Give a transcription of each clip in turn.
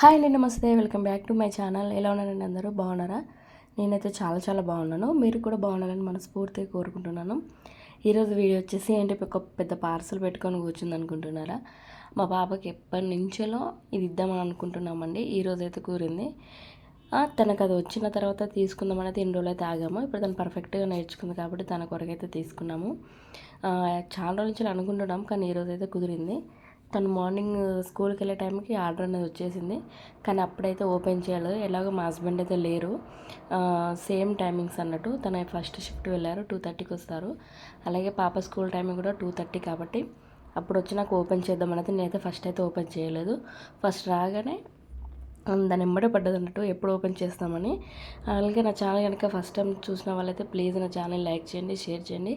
Hi అండి నమస్తే. Welcome back to my channel. ఎలా ఉన్నారండి అందరూ? బాగున్నారా? నేనైతే చాలా చాలా బాగున్నాను. మీరు కూడా బాగున్నారని మనస్ఫూర్తిగా కోరుకుంటున్నాను. ఈరోజు వీడియో వచ్చేసి ఏంటి? ఒక పెద్ద పార్సల్ పెట్టుకొని కూర్చుంది అనుకుంటున్నారా? మా పాపకి ఎప్పటి నుంచో ఇది ఇద్దామని అనుకుంటున్నామండి. ఈరోజు అయితే కూరింది. తనకు అది వచ్చిన తర్వాత తీసుకుందామని అయితే ఎన్ని రోజులు అయితే ఆగాము ఇప్పుడు తను పర్ఫెక్ట్గా నేర్చుకుంది కాబట్టి తన కొరకు అయితే తీసుకున్నాము చాలా రోజుల నుంచి అనుకుంటున్నాం కానీ ఈరోజు అయితే కుదిరింది. తను మార్నింగ్ స్కూల్కి వెళ్ళే టైంకి ఆర్డర్ అనేది వచ్చేసింది. కానీ అప్పుడైతే ఓపెన్ చేయలేదు. ఎలాగో మా హస్బెండ్ అయితే లేరు. సేమ్ టైమింగ్స్ అన్నట్టు తన ఫస్ట్ షిఫ్ట్ వెళ్ళారు. టూ థర్టీకి వస్తారు. అలాగే పాప స్కూల్ టైమింగ్ కూడా టూ థర్టీ కాబట్టి అప్పుడు వచ్చి నాకు ఓపెన్ చేద్దామనైతే నేనైతే ఫస్ట్ అయితే ఓపెన్ చేయలేదు. ఫస్ట్ రాగానే దాని ఎంబడే పడ్డది అన్నట్టు ఎప్పుడు ఓపెన్ చేస్తామని. అలాగే నా ఛానల్ కనుక ఫస్ట్ టైం చూసిన వాళ్ళైతే ప్లీజ్ నా ఛానల్ లైక్ చేయండి షేర్ చేయండి.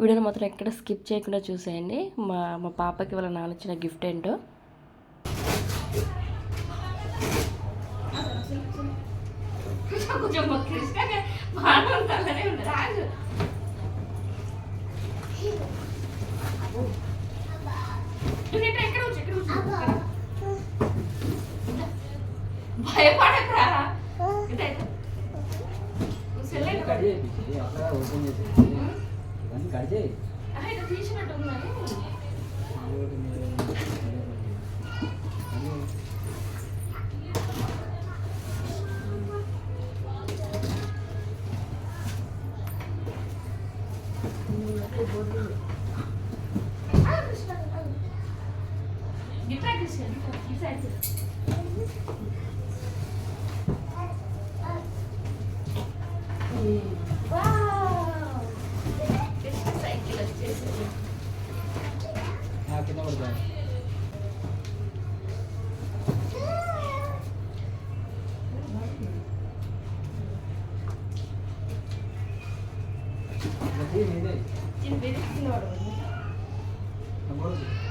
వీడియోని మాత్రం ఎక్కడ స్కిప్ చేయకుండా చూసేయండి. మా మా పాపకి వాళ్ళ నాన్న ఇచ్చిన గిఫ్ట్ ఏంటో. కొంచెం ఎక్కడ భయపడకురా. కట్ చేయి అట్లా ఓపెన్ చేసి కట్ చేయి. తీసినట్టు ఉందని. 찐 메리트나 그러네. 뭐지?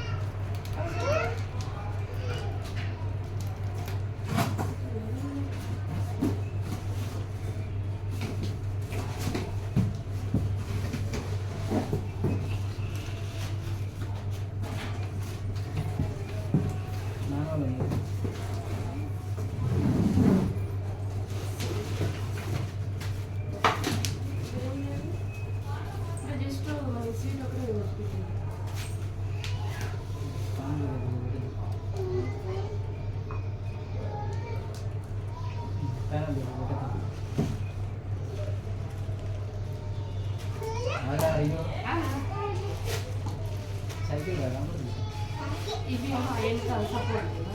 一미하나의인스 타.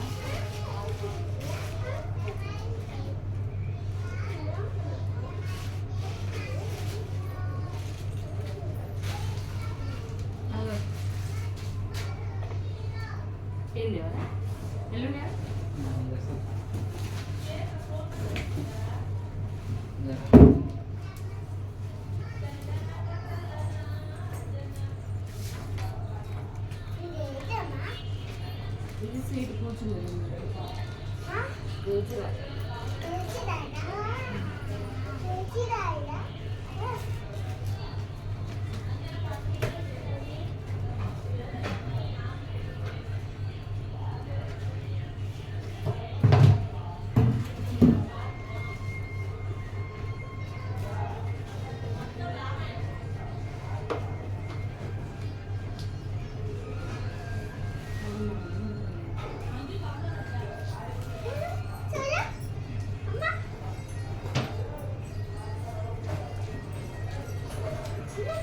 సీట్ కూర్చుంది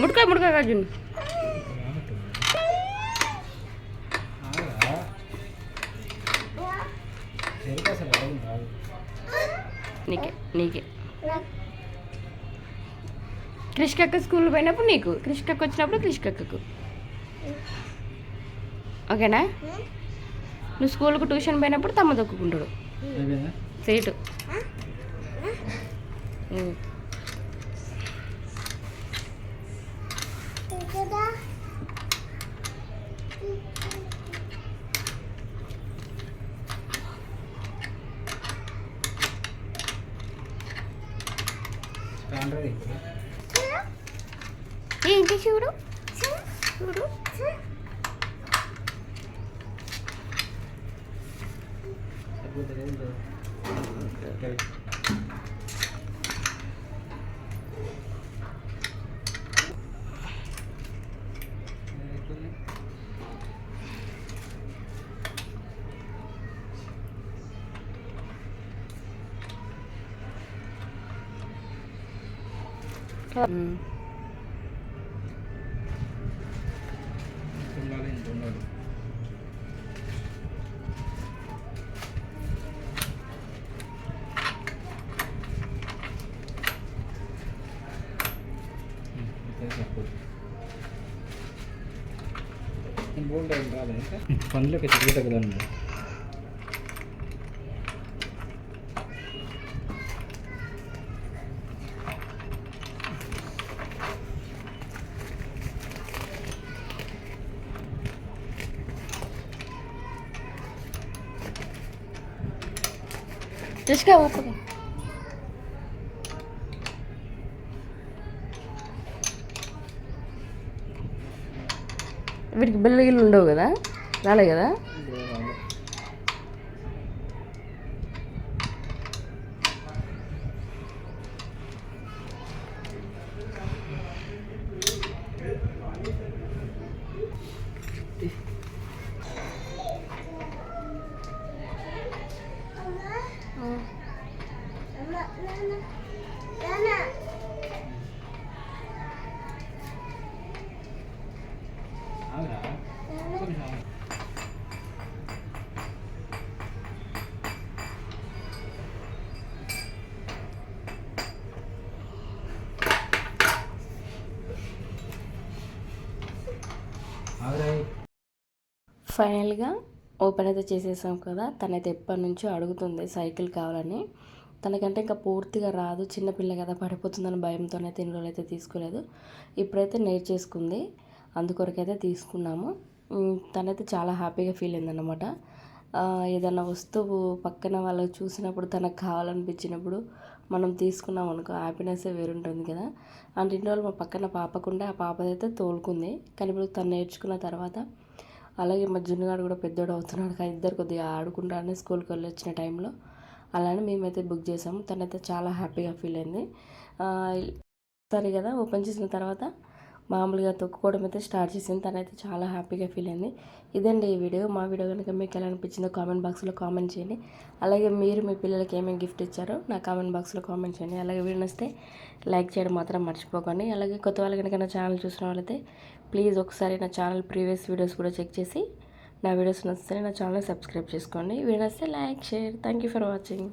ముడుకో ముడుకో అర్జున్ నీకే నీకే. క్రిష్కక్క స్కూల్ పోయినప్పుడు నీకు క్రిష్కక్క వచ్చినప్పుడు క్రిష్కక్కకు ఓకేనా? నువ్వు స్కూల్కు ట్యూషన్ పోయినప్పుడు తమ్మ దొక్కుంటాడు సీటు. ఏంటి చూడు చూడు సరిపోతుంది బోల్డ్ ఏం రాలే ఇంకా పనులకి తిరుగుతా కదా అన్న క్రిష్క ఊపుగా వీటికి బిల్లు గిల్లు ఉండవు కదా రాలే కదా ఫైనల్గా ఓపెన్ అయితే చేసేసాం కదా. తనైతే ఎప్పటి నుంచో అడుగుతుంది సైకిల్ కావాలని. తనకంటే ఇంకా పూర్తిగా రాదు. చిన్నపిల్ల కదా పడిపోతుందని భయంతోనైతే ఇన్ని రోజులు అయితే తీసుకోలేదు. ఇప్పుడైతే నేర్చేసుకుంది అందుకొరకైతే తీసుకున్నాము. తనైతే చాలా హ్యాపీగా ఫీల్ అయిందన్నమాట. ఏదైనా వస్తువు పక్కన వాళ్ళు చూసినప్పుడు తనకు కావాలనిపించినప్పుడు మనం తీసుకున్నాం అనుకో హ్యాపీనెస్ వేరుంటుంది కదా. అంటే ఇన్ని రోజులు మా పక్కన పాపకుండా ఆ పాపదైతే తోలుకుంది. కానీ ఇప్పుడు తను నేర్చుకున్న తర్వాత అలాగే మా జున్నుగాడు కూడా పెద్దోడు అవుతున్నాడు కానీ ఇద్దరు కొద్దిగా ఆడుకుంటానే స్కూల్కి వెళ్ళి వచ్చిన టైంలో. అలానే మేమైతే బుక్ చేసాము. తనైతే చాలా హ్యాపీగా ఫీల్ అయింది. సరే కదా ఓపెన్ చేసిన తర్వాత మామూలుగా తొక్కుకోవడం అయితే స్టార్ట్ చేసింది. తనైతే చాలా హ్యాపీగా ఫీల్ అయింది. ఇదండి ఈ వీడియో. మా వీడియో కనుక మీకు ఎలా అనిపించిందో కామెంట్ బాక్స్లో కామెంట్ చేయండి. అలాగే మీరు మీ పిల్లలకి ఏమేమి గిఫ్ట్ ఇచ్చారో నా కామెంట్ బాక్స్లో కామెంట్ చేయండి. అలాగే వీడియో వస్తే లైక్ చేయడం మాత్రం మర్చిపోకండి. అలాగే కొత్త వాళ్ళు కనుక నా ఛానల్ చూసిన వాళ్ళైతే ప్లీజ్ ఒకసారి నా ఛానల్ ప్రీవియస్ వీడియోస్ కూడా చెక్ చేసి నా వీడియోస్ నచ్చితే నా ఛానల్ సబ్స్క్రైబ్ చేసుకోండి వీడియో నచ్చితే like share. Thank you for watching